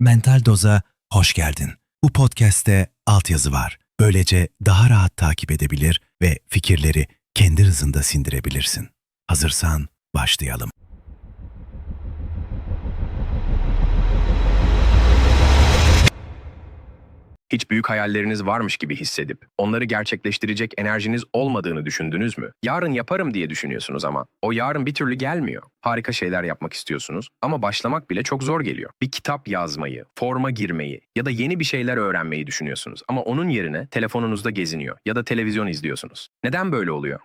Mental Doz'a hoş geldin. Bu podcast'te altyazı var. Böylece daha rahat takip edebilir ve fikirleri kendi hızında sindirebilirsin. Hazırsan başlayalım. Hiç büyük hayalleriniz varmış gibi hissedip onları gerçekleştirecek enerjiniz olmadığını düşündünüz mü? Yarın yaparım diye düşünüyorsunuz ama o yarın bir türlü gelmiyor. Harika şeyler yapmak istiyorsunuz ama başlamak bile çok zor geliyor. Bir kitap yazmayı, forma girmeyi ya da yeni bir şeyler öğrenmeyi düşünüyorsunuz ama onun yerine telefonunuzda geziniyor ya da televizyon izliyorsunuz. Neden böyle oluyor?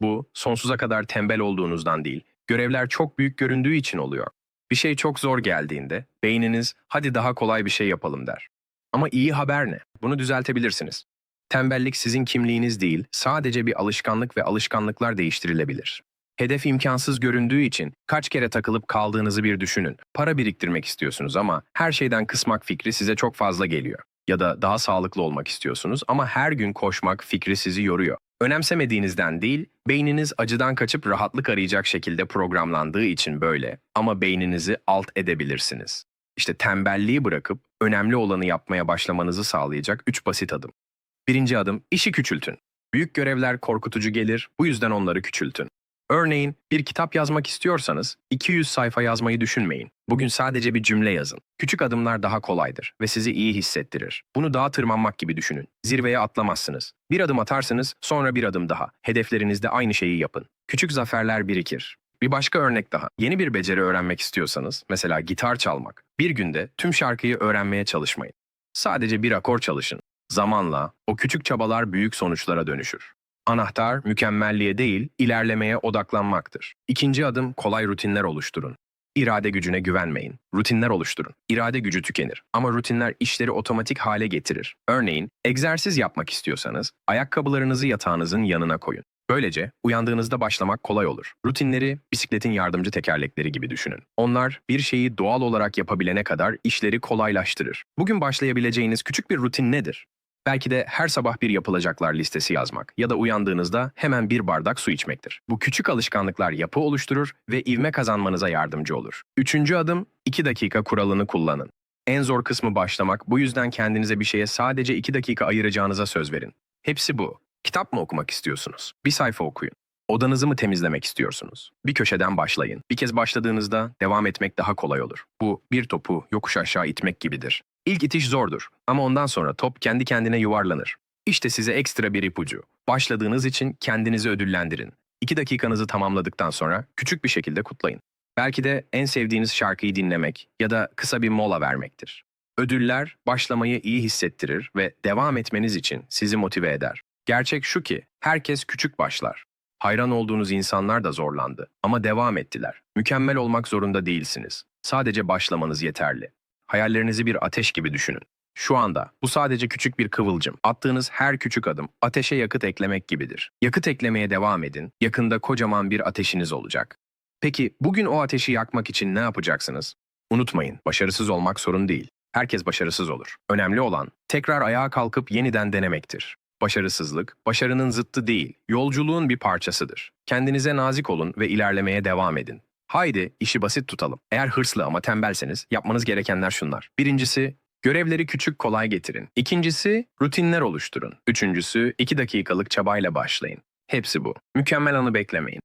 Bu sonsuza kadar tembel olduğunuzdan değil, görevler çok büyük göründüğü için oluyor. Bir şey çok zor geldiğinde beyniniz hadi daha kolay bir şey yapalım der. Ama iyi haber ne? Bunu düzeltebilirsiniz. Tembellik sizin kimliğiniz değil, sadece bir alışkanlık ve alışkanlıklar değiştirilebilir. Hedef imkansız göründüğü için kaç kere takılıp kaldığınızı bir düşünün. Para biriktirmek istiyorsunuz ama her şeyden kısmak fikri size çok fazla geliyor. Ya da daha sağlıklı olmak istiyorsunuz ama her gün koşmak fikri sizi yoruyor. Önemsemediğinizden değil, beyniniz acıdan kaçıp rahatlık arayacak şekilde programlandığı için böyle ama beyninizi alt edebilirsiniz. İşte tembelliği bırakıp önemli olanı yapmaya başlamanızı sağlayacak 3 basit adım. Birinci adım, işi küçültün. Büyük görevler korkutucu gelir, bu yüzden onları küçültün. Örneğin bir kitap yazmak istiyorsanız 200 sayfa yazmayı düşünmeyin. Bugün sadece bir cümle yazın. Küçük adımlar daha kolaydır ve sizi iyi hissettirir. Bunu dağa tırmanmak gibi düşünün. Zirveye atlamazsınız. Bir adım atarsınız, sonra bir adım daha. Hedeflerinizde aynı şeyi yapın. Küçük zaferler birikir. Bir başka örnek daha. Yeni bir beceri öğrenmek istiyorsanız, mesela gitar çalmak, bir günde tüm şarkıyı öğrenmeye çalışmayın. Sadece bir akor çalışın. Zamanla o küçük çabalar büyük sonuçlara dönüşür. Anahtar mükemmelliğe değil, ilerlemeye odaklanmaktır. İkinci adım kolay rutinler oluşturun. İrade gücüne güvenmeyin. Rutinler oluşturun. İrade gücü tükenir ama rutinler işleri otomatik hale getirir. Örneğin, egzersiz yapmak istiyorsanız ayakkabılarınızı yatağınızın yanına koyun. Böylece uyandığınızda başlamak kolay olur. Rutinleri bisikletin yardımcı tekerlekleri gibi düşünün. Onlar bir şeyi doğal olarak yapabilene kadar işleri kolaylaştırır. Bugün başlayabileceğiniz küçük bir rutin nedir? Belki de her sabah bir yapılacaklar listesi yazmak ya da uyandığınızda hemen bir bardak su içmektir. Bu küçük alışkanlıklar yapı oluşturur ve ivme kazanmanıza yardımcı olur. Üçüncü adım, 2 dakika kuralını kullanın. En zor kısmı başlamak, bu yüzden kendinize bir şeye sadece 2 dakika ayıracağınıza söz verin. Hepsi bu. Kitap mı okumak istiyorsunuz? Bir sayfa okuyun. Odanızı mı temizlemek istiyorsunuz? Bir köşeden başlayın. Bir kez başladığınızda devam etmek daha kolay olur. Bu bir topu yokuş aşağı itmek gibidir. İlk itiş zordur ama ondan sonra top kendi kendine yuvarlanır. İşte size ekstra bir ipucu. Başladığınız için kendinizi ödüllendirin. 2 dakikanızı tamamladıktan sonra küçük bir şekilde kutlayın. Belki de en sevdiğiniz şarkıyı dinlemek ya da kısa bir mola vermektir. Ödüller başlamayı iyi hissettirir ve devam etmeniz için sizi motive eder. Gerçek şu ki herkes küçük başlar. Hayran olduğunuz insanlar da zorlandı ama devam ettiler. Mükemmel olmak zorunda değilsiniz. Sadece başlamanız yeterli. Hayallerinizi bir ateş gibi düşünün. Şu anda bu sadece küçük bir kıvılcım. Attığınız her küçük adım ateşe yakıt eklemek gibidir. Yakıt eklemeye devam edin. Yakında kocaman bir ateşiniz olacak. Peki bugün o ateşi yakmak için ne yapacaksınız? Unutmayın, başarısız olmak sorun değil. Herkes başarısız olur. Önemli olan tekrar ayağa kalkıp yeniden denemektir. Başarısızlık, başarının zıttı değil, yolculuğun bir parçasıdır. Kendinize nazik olun ve ilerlemeye devam edin. Haydi işi basit tutalım. Eğer hırslı ama tembelseniz yapmanız gerekenler şunlar. Birincisi, görevleri küçük kolay getirin. İkincisi, rutinler oluşturun. Üçüncüsü, 2 dakikalık çabayla başlayın. Hepsi bu. Mükemmel anı beklemeyin.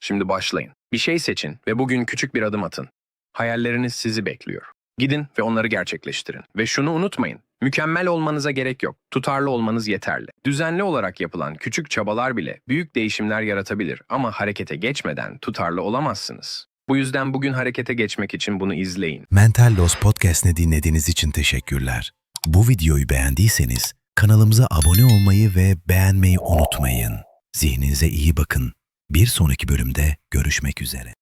Şimdi başlayın. Bir şey seçin ve bugün küçük bir adım atın. Hayalleriniz sizi bekliyor. Gidin ve onları gerçekleştirin. Ve şunu unutmayın. Mükemmel olmanıza gerek yok. Tutarlı olmanız yeterli. Düzenli olarak yapılan küçük çabalar bile büyük değişimler yaratabilir ama harekete geçmeden tutarlı olamazsınız. Bu yüzden bugün harekete geçmek için bunu izleyin. Mental Doz podcast'ini dinlediğiniz için teşekkürler. Bu videoyu beğendiyseniz kanalımıza abone olmayı ve beğenmeyi unutmayın. Zihninize iyi bakın. Bir sonraki bölümde görüşmek üzere.